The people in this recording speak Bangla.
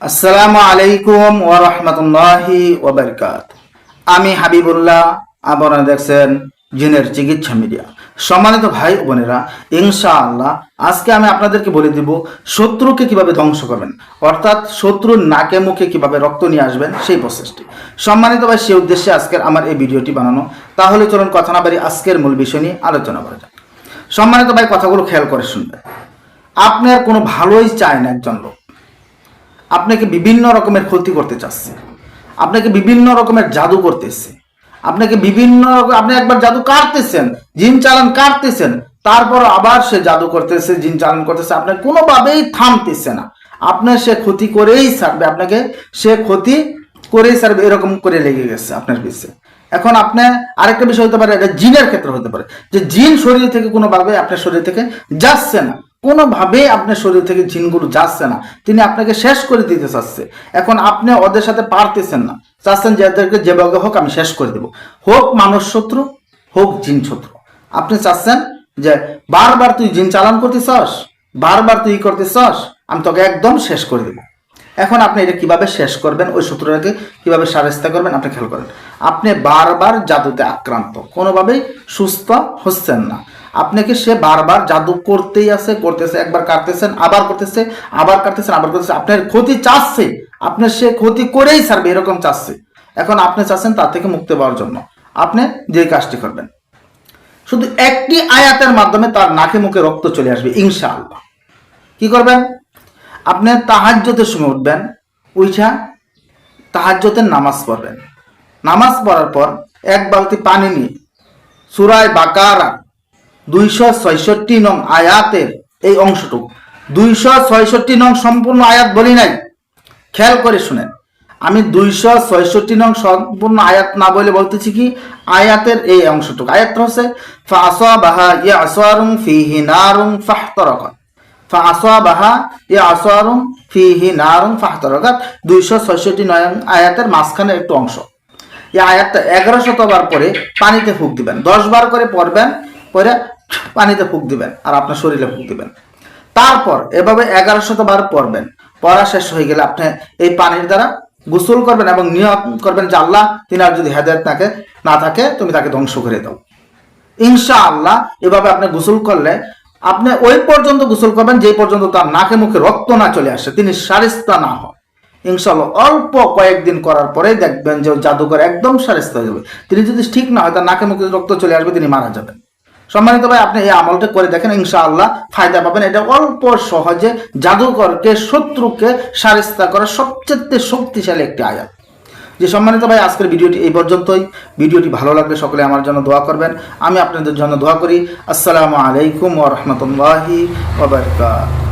আসসালামু আলাইকুম ওয়া রাহমাতুল্লাহি ওয়া বারাকাত আমি হাবিবুল্লাহ, আপনারা দেখছেন জিনের চিকিৎসা মিডিয়া। সম্মানিত ভাই বোনেরা ইনশা আল্লাহ আজকে আমি আপনাদেরকে বলে দিব শত্রুকে কীভাবে ধ্বংস করবেন, অর্থাৎ শত্রুর নাকে মুখে কীভাবে রক্ত নিয়ে আসবেন, সেই প্রসেসটি। সম্মানিত ভাই সেই উদ্দেশ্যে আজকের আমার এই ভিডিওটি বানানো। তাহলে চলুন কথা না বাড়ি আজকের মূল বিষয় নিয়ে আলোচনা করা যাক। সম্মানিত ভাই, কথাগুলো খেয়াল করে শুনবেন। আপনার কোনো ভালোই চায় না একজন লোক। আপনাকে বিভিন্ন রকমের ক্ষতি করতে চাচ্ছে। আপনাকে বিভিন্ন রকমের জাদু করতেছে। আপনাকে বিভিন্ন আপনি একবার জাদু কাটতেছেন, জিন চালান কাটতেছেন, তারপর আবার সে জাদু করতেছে, জিন চালান করতেছে। আপনার কোনোভাবেই থামতেছে না। আপনার সে ক্ষতি করেই ছাড়বে। আপনাকে সে ক্ষতি করেই ছাড়বে। এরকম করে লেগে গেছে আপনার পিছিয়ে এখন আপনি আরেকটা বিষয় হতে পারে, এটা জিনের ক্ষেত্রে হতে পারে। যে জিন শরীর থেকে কোনোভাবে আপনার শরীর থেকে যাচ্ছে না। কোনোভাবেই আপনার শরীর থেকে জিনগুলো যাচ্ছে না। তিনি আপনাকে শেষ করে দিতে চাচ্ছে। এখন আপনি ওদের সাথে পারতেছেন না। চাচ্ছেন যে এদেরকে যেভাবে হোক আমি শেষ করে দেব। হোক মানুষ শত্রু, হোক জিন শত্রু। আপনি চাচ্ছেন যে বারবার তুই জিন চালান করতে চাস, বারবার তুই করতে চাস, আমি তোকে একদম শেষ করে দেবো। এখন আপনি এটা কীভাবে শেষ করবেন? ওই শত্রুটাকে কীভাবে সারেস্তা করবেন? আপনি খেয়াল করেন। আপনি বারবার জাদুতে আক্রান্ত। কোনোভাবেই সুস্থ হচ্ছেন না। আপনাকে সে বারবার জাদু করতেই আছে, করতেছে, একবার কাটতেছেন, আবার করতেছে, আবার কাটতেছেন, আবার করতেছে। আপনার ক্ষতি চাচ্ছে, আপনার সে ক্ষতি করেই ছাড়বে, এরকম চাচ্ছে। এখন আপনি চাচ্ছেন তার থেকে মুক্তি পাওয়ার জন্য। আপনি যে কাজটি করবেন। শুধু একটি আয়াতের মাধ্যমে তার নাকে মুখে রক্ত চলে আসবে, ইনশাআল্লাহ। কি করবেন? আপনি তাহাজ্যতের সময় উঠবেন, উইঠা তাহাজ্যতের নামাজ পড়বেন। নামাজ পড়ার পর এক বালতি পানি নিয়ে সুরায় বাকারা দুইশো ছয়ষট্টি নং আয়াতের এই অংশটুকু। দুইশো ছয়ষট্টি নং সম্পূর্ণ আয়াত বলি নাই। খেয়াল করে শুনেন। আমি দুইশো ছয়ষট্টি নং সম্পূর্ণ আয়াত না বলে বলতেছি কি? আয়াতের এই অংশটুকু। আয়াত হচ্ছে ফাসাবাহা ইয়াসারুম ফিহি নারুম ফাহতারাকাত। ফাসাবাহা ইয়াসারুম ফিহি নারুম ফাহতারাকাত। দুইশো ছয়ষট্টি নং আয়াতের মাঝখানে একটু অংশ। এই আয়াতটা এগারো শতবার পরে পানিতে ফুক দিবেন। দশ বার করে পড়বেন পরে পানিতে ফুক দিবেন আর আপনার শরীরে ফুক দিবেন। তারপর এভাবে এগারো শতবার পড়বেন। পড়া শেষ হয়ে গেলে আপনি এই পানির দ্বারা গোসল করবেন এবং নিয়ত করবেন যে আল্লাহ, তিনি আর যদি হেদায়ত থাকে না থাকে, তুমি তাকে ধ্বংস করে দাও। ইনশা আল্লাহ এভাবে আপনি গোসল করলে আপনি ওই পর্যন্ত গোসল করবেন যে পর্যন্ত তার নাকে মুখে রক্ত না চলে আসে, তিনি সারিস্তা না হন। ইনশাল্লাহ অল্প কয়েকদিন করার পরেই দেখবেন যে জাদুঘর একদম সারিস্তা হয়ে যাবে। তিনি যদি ঠিক না হয়, তার নাকে মুখে রক্ত চলে আসবে, তিনি মারা যাবেন। সম্মানিত ভাই, আপনি এই আমলটা করে দেখেন, ইনশাআল্লাহ ফায়দা পাবেন। এটা অল্প সহজে জাদুকরকে, শত্রুকে সারিস্তা করার সবচেয়ে শক্তিশালী একটি আয়াত। যে সম্মানিত ভাই, আজকের ভিডিওটি এই পর্যন্তই। ভিডিওটি ভালো লাগলে সকলে আমার জন্য দোয়া করবেন। আমি আপনাদের জন্য দোয়া করি। আসসালামু আলাইকুম ওরহমতুল্লাহি বারাকাতুহু।